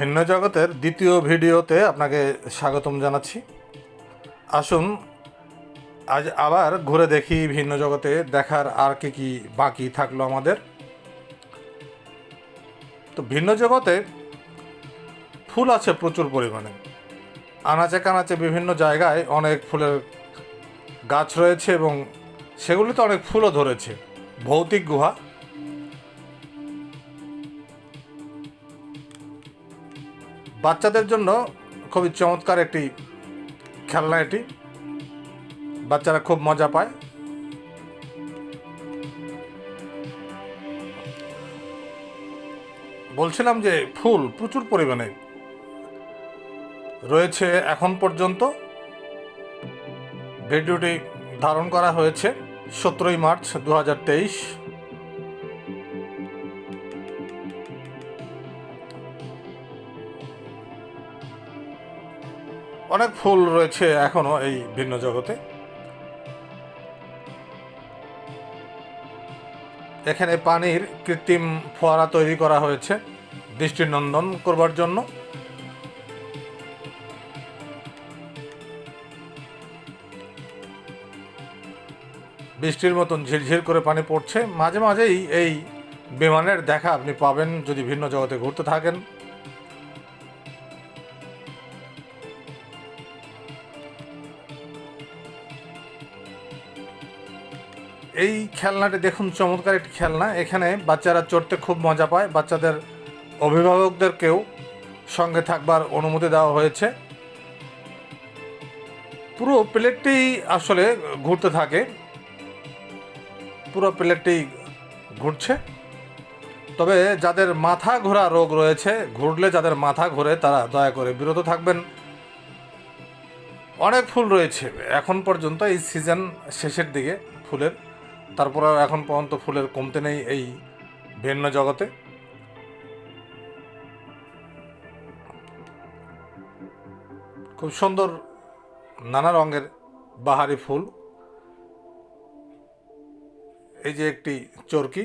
ভিন্ন জগতের দ্বিতীয় ভিডিওতে আপনাকে স্বাগতম জানাচ্ছি। আসুন, আজ আবার ঘুরে দেখি ভিন্ন জগতে দেখার আর কি কি বাকি থাকল আমাদের। তো ভিন্ন জগতে ফুল আছে প্রচুর পরিমাণে। আনাচে কানাচে বিভিন্ন জায়গায় অনেক ফুলের গাছ রয়েছে এবং সেগুলিতে অনেক ফুলও ধরেছে। ভৌতিক গুহা। বাচ্চাদের জন্য খুবই চমৎকার একটি খেলনা এটি। বাচ্চারা খুব মজা পায়। বলছিলাম যে ফুল প্রচুর পরিমাণে রয়েছে এখন পর্যন্ত। ভিডিওটি ধারণ করা হয়েছে সতেরোই মার্চ দু হাজার তেইশ। অনেক ফুল রয়েছে এখনও এই ভিন্ন জগতে। এখানে পানির কৃত্রিম ফোয়ারা তৈরি করা হয়েছে, দৃষ্টিনন্দন করবার জন্য। বৃষ্টির মতন ঝিরঝির করে পানি পড়ছে। মাঝে মাঝেই এই বিমানের দেখা আপনি পাবেন যদি ভিন্ন জগতে ঘুরতে থাকেন। এই খেলনাটি দেখুন, চমৎকার একটি খেলনা। এখানে বাচ্চারা চড়তে খুব মজা পায়। বাচ্চাদের অভিভাবকদেরকেও সঙ্গে থাকবার অনুমতি দেওয়া হয়েছে। পুরো প্লেটটি আসলে ঘুরতে থাকে। পুরো প্লেটটি ঘুরছে। তবে যাদের মাথা ঘোরা রোগ রয়েছে, ঘুরলে যাদের মাথা ঘোরে তারা দয়া করে বিরত থাকবেন। অনেক ফুল রয়েছে। এখন পর্যন্ত এই সিজন শেষের দিকে ফুলের তারপরে এখন পর্যন্ত ফুলের কমতে নেই এই ভিন্ন জগতে। খুব সুন্দর নানা রঙের বাহারি ফুল। এই যে একটি চরকি,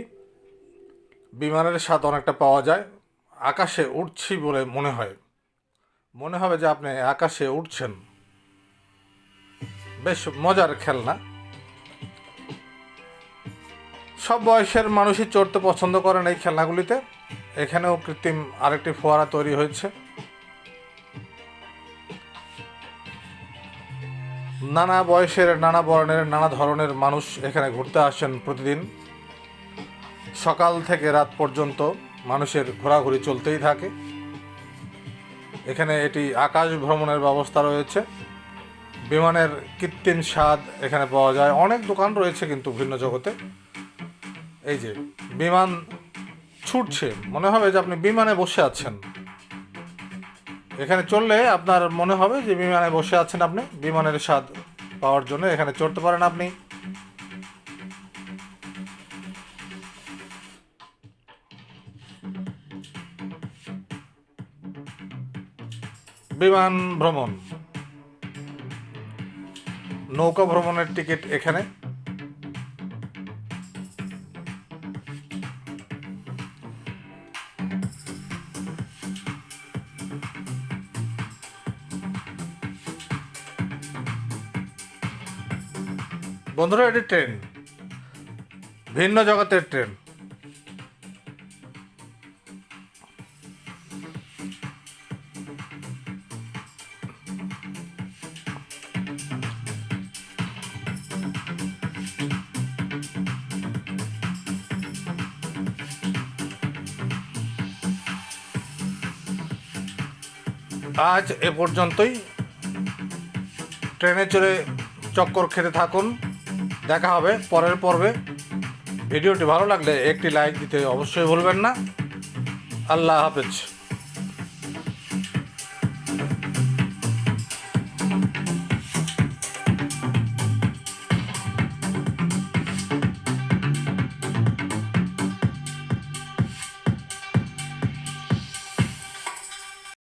বিমানের স্বাদ অনেকটা পাওয়া যায়। আকাশে উঠছি বলে মনে হয়। মনে হবে যে আপনি আকাশে উঠছেন বেশ মজার খেলনা। সব বয়সের মানুষই চড়তে পছন্দ করেন এই খেলনাগুলিতে। এখানেও কৃত্রিম আরেকটি ফোয়ারা তৈরি হয়েছে। নানা বয়সের, নানা বর্ণের, নানা ধরনের মানুষ এখানে ঘুরতে আসেন প্রতিদিন। সকাল থেকে রাত পর্যন্ত মানুষের ঘোরাঘুরি চলতেই থাকে। এখানে এটি আকাশ ভ্রমণের ব্যবস্থা রয়েছে। বিমানের কৃত্রিম স্বাদ এখানে পাওয়া যায়। অনেক দোকান রয়েছে কিন্তু ভিন্ন জগতে। এই যে, বিমান ছুটছে, মনে হবে যে আপনি বিমানে বসে আছেন। এখানে চললে আপনার মনে হবে যে বিমানে বসে আছেন আপনি, বিমানের স্বাদ পাওয়ার জন্য এখানে চড়তে পারেন আপনি। বিমান ভ্রমণ। নৌকা ভ্রমণের টিকিট এখানে। বন্ধুরা এটি ট্রেন। ভিন্ন জগতের ট্রেন। আজ এ পর্যন্তই। ট্রেনে চড়ে চক্কর খেতে থাকুন। দেখা হবে পরের পর্বে। ভিডিওটি ভালো লাগলে একটি লাইক দিতে অবশ্যই ভুলবেন না। আল্লাহ হাফেজ।